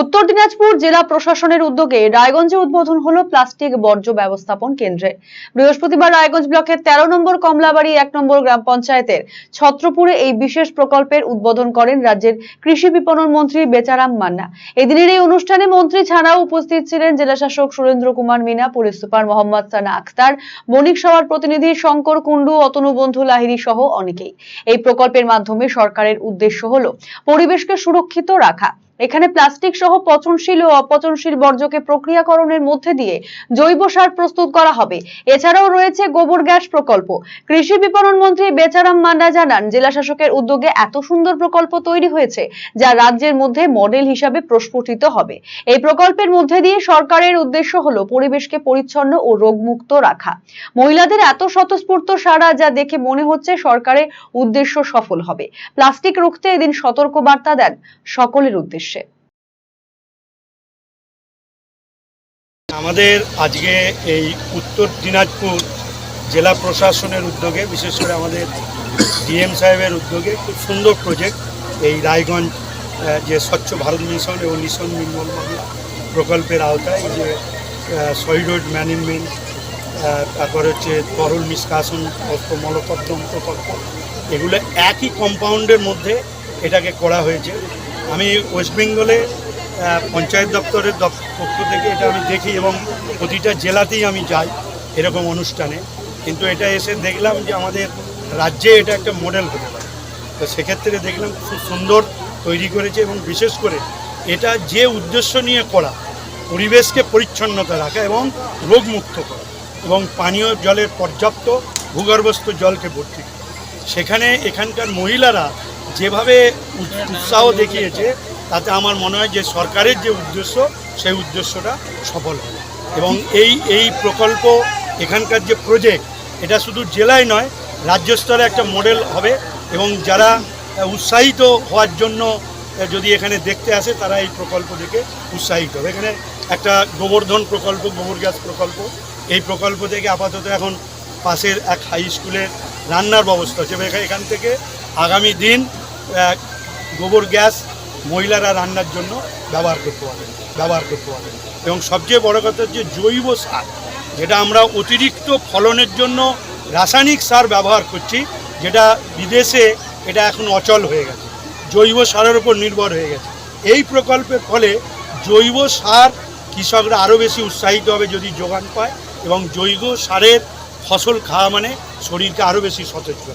উত্তর দিনাজপুর জেলা প্রশাসনের উদ্যোগে রায়গঞ্জে উদ্বোধন হলো প্লাস্টিক বর্জ্য ব্যবস্থাপন কেন্দ্রে। বৃহস্পতিবার রায়গঞ্জ ব্লকের তেরো নম্বর কমলাবাড়ি এক নম্বর গ্রাম পঞ্চায়েতের ছত্রপুরে এই বিশেষ প্রকল্পের উদ্বোধন করেন রাজ্যের কৃষি বিপণন মন্ত্রী বেচারাম মান্না। এদিনের এই অনুষ্ঠানে মন্ত্রী ছাড়াও উপস্থিত ছিলেন জেলাশাসক সুরেন্দ্র কুমার মিনা, পুলিশ সুপার মোহাম্মদ সানা আখতার, বণিক সভার প্রতিনিধি শঙ্কর কুণ্ডু, অতনু বন্ধু লাহিড়ী সহ অনেকেই। এই প্রকল্পের মাধ্যমে সরকারের উদ্দেশ্য হলো পরিবেশকে সুরক্ষিত রাখা। এখানে প্লাস্টিক সহ পচনশীল ও অপচনশীল বর্জ্যকে প্রক্রিয়াকরণের মধ্যে দিয়ে জৈব সার প্রস্তুত করা হবে। এছাড়াও রয়েছে গোবর গ্যাস প্রকল্প। কৃষি বিপণন মন্ত্রী বেচারাম মান্ডা জানান, জেলা শাসকের উদ্যোগে এত সুন্দর প্রকল্প তৈরি হয়েছে, যা রাজ্যের মধ্যে মডেল হিসাবে প্রস্ফুটিত হবে। এই প্রকল্পের মধ্যে দিয়ে সরকারের উদ্দেশ্য হলো পরিবেশকে পরিচ্ছন্ন ও রোগমুক্ত রাখা। মহিলাদের এত স্বতঃস্ফূর্ত সারা যা দেখে মনে হচ্ছে সরকারের উদ্দেশ্য সফল হবে। প্লাস্টিক রুখতে এদিন সতর্ক বার্তা দেন সকলের উদ্দেশ্যে। আমাদের আজকে এই উত্তর দিনাজপুর জেলা প্রশাসনের উদ্যোগে, বিশেষ করে আমাদের ডিএম সাহেবের উদ্যোগে খুব সুন্দর প্রজেক্ট এই রায়গঞ্জ যে স্বচ্ছ ভারত মিশন এবং মিশন নির্মল বাংলা প্রকল্পের আওতায় যে সলিড ম্যানেজমেন্ট তারপরে হচ্ছে তরল নিষ্কাশন মলকদ্দম প্রকল্প এগুলো একই কম্পাউন্ডের মধ্যে এটাকে করা হয়েছে। আমি ওয়েস্ট বেঙ্গলে পঞ্চায়েত দপ্তরের দপ- পক্ষ থেকে এটা আমি দেখি এবং প্রতিটা জেলাতেই আমি যাই এরকম অনুষ্ঠানে। কিন্তু এটা এসে দেখলাম যে আমাদের রাজ্যে এটা একটা মডেল হতে পারে। তো সেক্ষেত্রে দেখলাম খুব সুন্দর তৈরি করেছে এবং বিশেষ করে এটা যে উদ্দেশ্য নিয়ে করা, পরিবেশকে পরিচ্ছন্নতা রাখা এবং রোগমুক্ত করা এবং পানীয় জলের পর্যাপ্ত ভূগর্ভস্থ জলকে ভর্তি সেখানে এখানকার মহিলারা যেভাবে উৎসাহ দেখিয়েছে, তাতে আমার মনে হয় যে সরকারের যে উদ্দেশ্য, সেই উদ্দেশ্যটা সফল হবে। এবং এই এই প্রকল্প, এখানকার যে প্রজেক্ট এটা শুধু জেলায় নয়, রাজ্য স্তরে একটা মডেল হবে এবং যারা উৎসাহিত হওয়ার জন্য যদি এখানে দেখতে আসে, তারা এই প্রকল্প দেখে উৎসাহিত হবে। এখানে একটা গোবর্ধন প্রকল্প, গোবর গ্যাস প্রকল্প, এই প্রকল্প থেকে আপাতত এখন পাশের এক হাই স্কুলের রান্নার ব্যবস্থা হচ্ছে। এখানে- থেকে আগামী দিন গোবর গ্যাস মহিলারা রান্নার জন্য ব্যবহার করতে পারবেন ব্যবহার করতে পারবেন এবং সবচেয়ে বড় কথা হচ্ছে জৈব সার, যেটা আমরা অতিরিক্ত ফলনের জন্য রাসায়নিক সার ব্যবহার করছি, যেটা বিদেশে এটা এখন অচল হয়ে গেছে। জৈব সারের উপর নির্ভর হয়ে গেছে। এই প্রকল্পের ফলে জৈব সার কৃষকরা আরও বেশি উৎসাহিত হবে যদি যোগান পায় এবং জৈব সারের ফসল খাওয়া মানে শরীরকে আরও বেশি সতেজ